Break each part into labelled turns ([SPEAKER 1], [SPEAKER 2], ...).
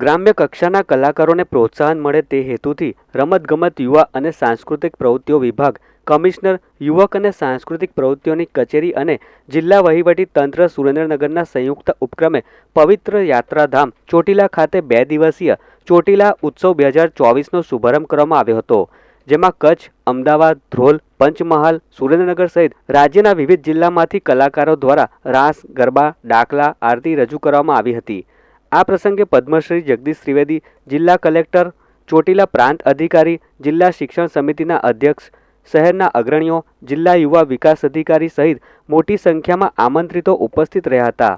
[SPEAKER 1] ગ્રામ્ય કક્ષાના કલાકારોને પ્રોત્સાહન મળે તે હેતુથી રમતગમત યુવા અને સાંસ્કૃતિક પ્રવૃત્તિઓ વિભાગ, કમિશનર, યુવક અને સાંસ્કૃતિક પ્રવૃત્તિઓની કચેરી અને જિલ્લા વહીવટી તંત્ર સુરેન્દ્રનગરના સંયુક્ત ઉપક્રમે પવિત્ર યાત્રાધામ ચોટીલા ખાતે બે દિવસીય ચોટીલા ઉત્સવ બે હજાર ચોવીસનો શુભારંભ કરવામાં આવ્યો હતો, જેમાં કચ્છ, અમદાવાદ, ધ્રોલ, પંચમહાલ, સુરેન્દ્રનગર સહિત રાજ્યના વિવિધ જિલ્લામાંથી કલાકારો દ્વારા રાસ, ગરબા, ડાકલા આરતી રજૂ કરવામાં આવી હતી. આ પ્રસંગે પદ્મશ્રી જગદીશ ત્રિવેદી, જિલ્લા કલેક્ટર, ચોટીલા પ્રાંત અધિકારી, જિલ્લા શિક્ષણ સમિતિના અધ્યક્ષ, શહેરના અગ્રણીઓ, જિલ્લા યુવા વિકાસ અધિકારી સહિત મોટી સંખ્યામાં આમંત્રિતો ઉપસ્થિત રહ્યા હતા.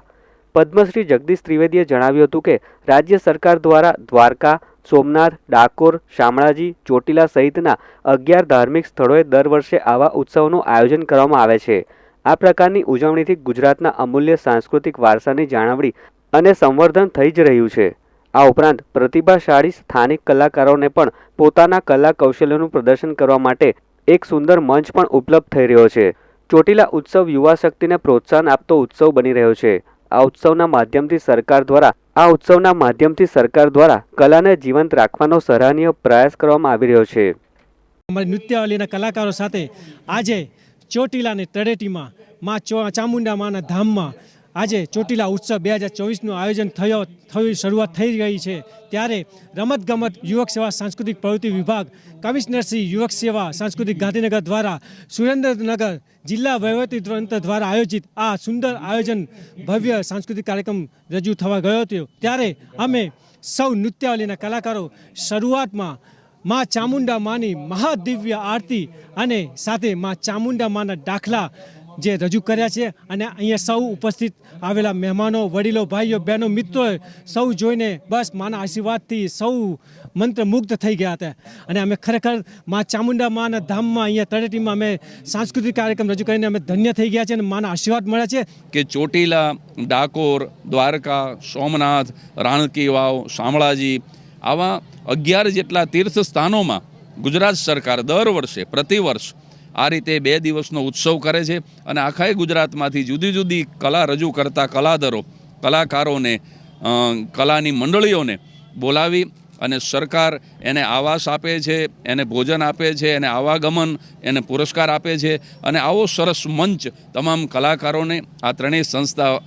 [SPEAKER 1] પદ્મશ્રી જગદીશ ત્રિવેદીએ જણાવ્યું હતું કે, રાજ્ય સરકાર દ્વારા દ્વારકા, સોમનાથ, ડાકોર, શામળાજી, ચોટીલા સહિતના અગિયાર ધાર્મિક સ્થળોએ દર વર્ષે આવા ઉત્સવનું આયોજન કરવામાં આવે છે. આ પ્રકારની ઉજવણીથી ગુજરાતના અમૂલ્ય સાંસ્કૃતિક વારસાની જાળવણી અને સંવર્ધન થઈ જ રહ્યું છે. આ ઉપરાંત પ્રતિભાશાળી સ્થાનિક કલાકારોને પણ પોતાના કલા કૌશલ્યનું પ્રદર્શન કરવા માટે એક સુંદર મંચ પણ ઉપલબ્ધ થઈ રહ્યો છે. ચોટીલા ઉત્સવ યુવા શક્તિને પ્રોત્સાહન આપતો ઉત્સવ બની રહ્યો છે. આ ઉત્સવના માધ્યમથી સરકાર દ્વારા, આ ઉત્સવના માધ્યમથી સરકાર દ્વારા કલાને જીવંત રાખવાનો સરાહનીય પ્રયાસ કરવામાં આવી રહ્યો છે.
[SPEAKER 2] અમારી કલાકારો સાથે આજે ચોટીલાની તળેટીમાં મા ચામુંડા માના ધામમાં આજે ચોટીલા ઉત્સવ બે હજાર ચોવીસનું આયોજન થયો, થયું, શરૂઆત થઈ ગઈ છે. ત્યારે રમતગમત, યુવક સેવા, સાંસ્કૃતિક પ્રવૃત્તિ વિભાગ કમિશનરશ્રી યુવક સેવા, સાંસ્કૃતિક ગાંધીનગર દ્વારા, સુરેન્દ્રનગર જિલ્લા વહીવટી તંત્ર દ્વારા આયોજિત આ સુંદર આયોજન ભવ્ય સાંસ્કૃતિક કાર્યક્રમ રજૂ થવા ગયો હતો. ત્યારે અમે સૌ નૃત્યાવલીના કલાકારો શરૂઆતમાં માં ચામુંડા માની મહાદિવ્ય આરતી અને સાથે માં ચામુંડા માના દાખલા જે રજૂ કર્યા છે અને અહીંયા સૌ ઉપસ્થિત આવેલા મહેમાનો, વડીલો, ભાઈઓ, બહેનો મિત્રો સૌ જોઈને બસ માના આશીર્વાદથી સૌ મંત્રમુગ્ધ થઈ ગયા હતા. અને અમે ખરેખર મા ચામુંડા માના ધામમાં અહીંયા તળેટીમાં અમે સાંસ્કૃતિક કાર્યક્રમ રજૂ કરીને અમે ધન્ય થઈ ગયા છે અને માના આશીર્વાદ મળ્યા છે.
[SPEAKER 3] કે ચોટીલા, ડાકોર, દ્વારકા, સોમનાથ, રાણકી વાવ, શામળાજી આવા અગિયાર જેટલા તીર્થ સ્થાનોમાં ગુજરાત સરકાર દર વર્ષે પ્રતિવર્ષ આ રીતે બે દિવસનો ઉત્સવ કરે છે અને આખાય ગુજરાતમાંથી જુદી જુદી કલા રજૂ કરતા કલાદરો કલાકારોને કલાની મંડળીઓને બોલાવી અને સરકાર એને આવાસ આપે છે, એને ભોજન આપે છે, એને આવાગમન, એને પુરસ્કાર આપે છે અને આવો સરસ મંચ તમામ કલાકારોને આ ત્રણેય સંસ્થા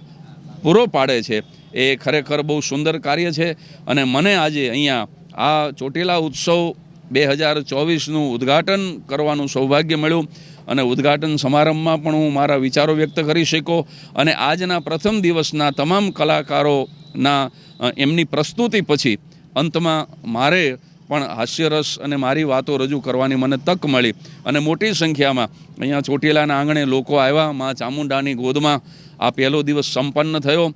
[SPEAKER 3] પૂરો પાડે છે. એ ખરેખર બહુ સુંદર કાર્ય છે અને મને આજે અહીંયા આ ચોટીલા ઉત્સવ બે હજાર ચોવીસનું ઉદ્ઘાટન કરવાનું સૌભાગ્ય મળ્યું અને ઉદ્ઘાટન સમારંભમાં પણ હું મારા વિચારો વ્યક્ત કરી શક્યો અને આજના પ્રથમ દિવસના તમામ કલાકારોના એમની પ્રસ્તુતિ પછી અંતમાં મારે પણ હાસ્યરસ અને મારી વાતો રજૂ કરવાની મને તક મળી અને મોટી સંખ્યામાં અહીંયા ચોટીલાના આંગણે લોકો આવ્યા, મા ચામુંડાની ગોદમાં આ પહેલો દિવસ સંપન્ન થયો.